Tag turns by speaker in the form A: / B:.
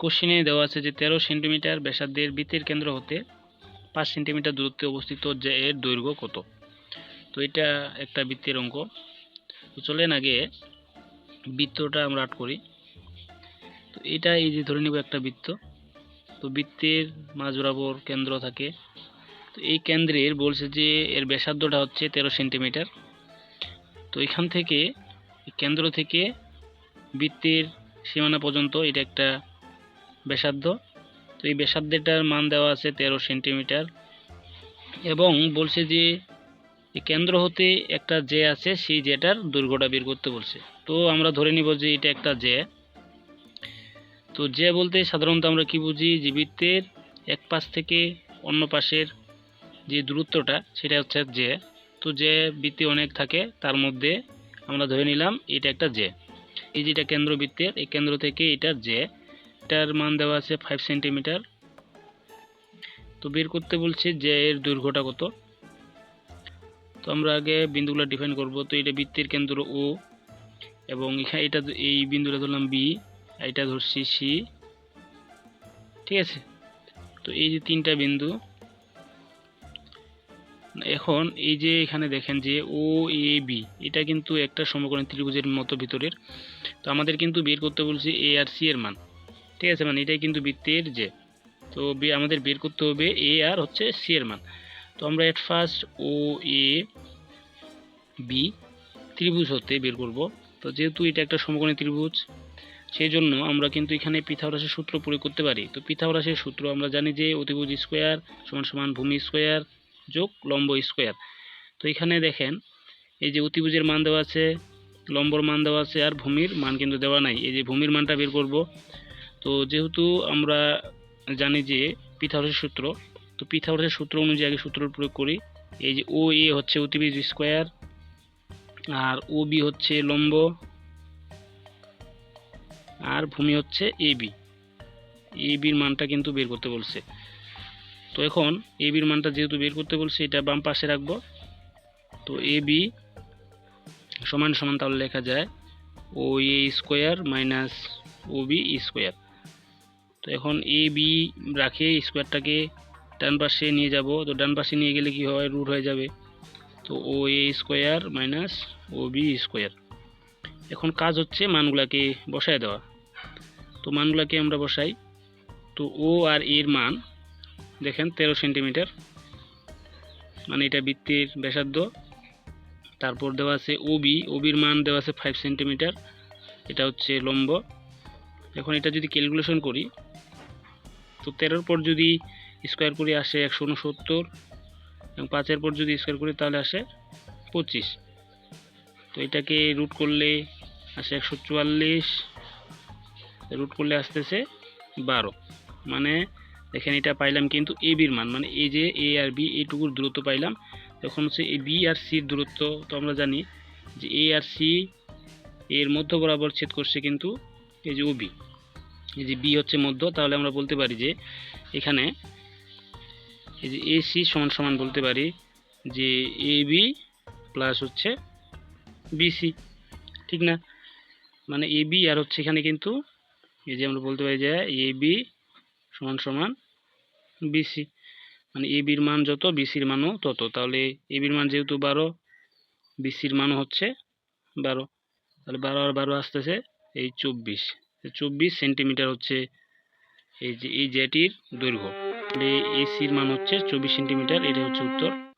A: কোশ্চিনে দেওয়া আছে যে তেরো সেন্টিমিটার ব্যাসার্ধের বৃত্তের কেন্দ্র হতে পাঁচ সেন্টিমিটার দূরত্বে অবস্থিত যে এর দৈর্ঘ্য কত? তো এটা একটা বৃত্তের অঙ্ক। তো চলেন আগে বৃত্তটা আমরা আট করি। তো এটা এই যে ধরে নিব একটা বৃত্ত। তো বৃত্তের মাঝ বরাবর কেন্দ্র থাকে। তো এই কেন্দ্রের বলছে যে এর ব্যাসার্ধটা হচ্ছে তেরো সেন্টিমিটার। তো এখান থেকে কেন্দ্র থেকে বৃত্তের সীমানা পর্যন্ত এটা একটা ব্যাসার্ধ। তো এই ব্যাসার্ধটার মান দেওয়া আছে তেরো সেন্টিমিটার। এবং বলছে যে কেন্দ্র হতে একটা জে আছে, সেই জেটার দৈর্ঘ্যটা বের করতে বলছে। তো আমরা ধরে নিব যে এটা একটা জে। তো জে বলতে সাধারণত আমরা কি বুঝি? যে বৃত্তের এক পাশ থেকে অন্য পাশের যে দূরত্বটা, সেটা হচ্ছে জে। তো যে বৃত্তি অনেক থাকে, তার মধ্যে আমরা ধরে নিলাম এটা একটা জে। এই যেটা কেন্দ্র বৃত্তের এই কেন্দ্র থেকে এটা জে। এটার মান দেওয়া আছে ফাইভ সেন্টিমিটার তো বের করতে বলছে যে এর দৈর্ঘ্যটা কত? তো আমরা আগে বিন্দুগুলো ডিফাইন করব। তো এটা বৃত্তের কেন্দ্র ও এবং এখানে এটা এই বিন্দুটা ধরলাম বি এটা ধরছি সি ঠিক আছে? তো এই যে তিনটা বিন্দু। এখন এই যে এখানে দেখেন যে ও এ বি এটা কিন্তু একটা সমকোণী ত্রিভুজের মতো ভিতরের। তো আমাদের কিন্তু বের করতে বলছে এ আর সি এর মান। ঠিক আছে মানে এটাই কিন্তু বৃত্তের যে, তো বে- আমাদের বের করতে হবে এ আর হচ্ছে সি এর মান। তো আমরা at first O A B ত্রিভুজ হতে বের করব। তো যেহেতু এটা একটা সমকোণী ত্রিভুজ সেই জন্য আমরা কিন্তু এখানে পিথাগোরাসের সূত্র প্রয়োগ করতে পারি। তো পিথাগোরাসের সূত্র আমরা জানি যে অতিভুজ স্কোয়ার সমান সমান ভূমি স্কোয়ার যোগ লম্ব স্কোয়ার তো এখানে দেখেন, এই যে অতিভুজের মান দেওয়া আছে, লম্বর মান দেওয়া আছে, আর ভূমির মান কিন্তু দেওয়া নাই। এই যে ভূমির মানটা বের করব তো যেহেতু আমরা জানি যে পিথাগোরাসের সূত্র, তো পিথাগোরাসের সূত্র অনুযায়ী আগে সূত্র প্রয়োগ করি। এই যে ও এ হচ্ছে অতিভুজ স্কোয়ার আর ও বি হচ্ছে লম্ব, আর ভূমি হচ্ছে এ বি এ বির মানটা কিন্তু বের করতে বলছে। তো এখন এ বির মানটা যেহেতু বের করতে বলছে, এটা বাম পাশে রাখব। তো এ বি সমান সমান তাহলে লেখা যায় O A square minus O B square তো এখন এ বি রাখে স্কোয়ারটাকে ডান পাশে নিয়ে যাব। তো ডান পাশে নিয়ে গেলে কি হয়? রুট হয়ে যাবে। তো O A square minus O B square এখন কাজ হচ্ছে মানগুলাকে বসায় দেওয়া। তো মানগুলাকে আমরা বসাই। তো ও আর এর মান, দেখেন তেরো সেন্টিমিটার মানে এটা বৃত্তের ব্যাসার্ধ। তারপর দেওয়া আছে ওবি ওবির মান দেওয়া আছে ফাইভ সেন্টিমিটার এটা হচ্ছে লম্ব। এখন এটা যদি ক্যালকুলেশন করি তো তেরোর পর যদি স্কোয়ার করি আসে একশো উনসত্তর এবং পাঁচের পর যদি স্কোয়ার করি তাহলে আসে পঁচিশ। তো এটাকে রুট করলে আসে একশো চুয়াল্লিশ রুট করলে আসতেছে বারো। মানে দেখেন এটা পাইলাম কিন্তু এ বির মান মানে এই যে এ আর বি এইটুকুর দূরত্ব পাইলাম, তখন হচ্ছে এই বি আর সির দূরত্ব তো আমরা জানি যে এ আর সি এর মধ্য বরাবর ছেদ করছে কিন্তু এই যে ও বি এই যে বি হচ্ছে মধ্য, তাহলে আমরা বলতে পারি যে এখানে এই যে এ সি সমান সমান বলতে পারি যে এ বি প্লাস হচ্ছে বিসি ঠিক না? মানে এ বি আর হচ্ছে এখানে কিন্তু এই যে আমরা বলতে পারি যে এ বি সমান সমান বিসি মানে এ বির মান যত বিসির মানও তত। তাহলে এ বির মান যেহেতু বারো বিসির মানও হচ্ছে বারো। তাহলে বারো আর বারো আসতেছে এই চব্বিশ। চব্বিশ সেন্টিমিটার হচ্ছে এই যে, এই জেটির দৈর্ঘ্য। তাহলে এসির মান হচ্ছে চব্বিশ সেন্টিমিটার এটা হচ্ছে উত্তর।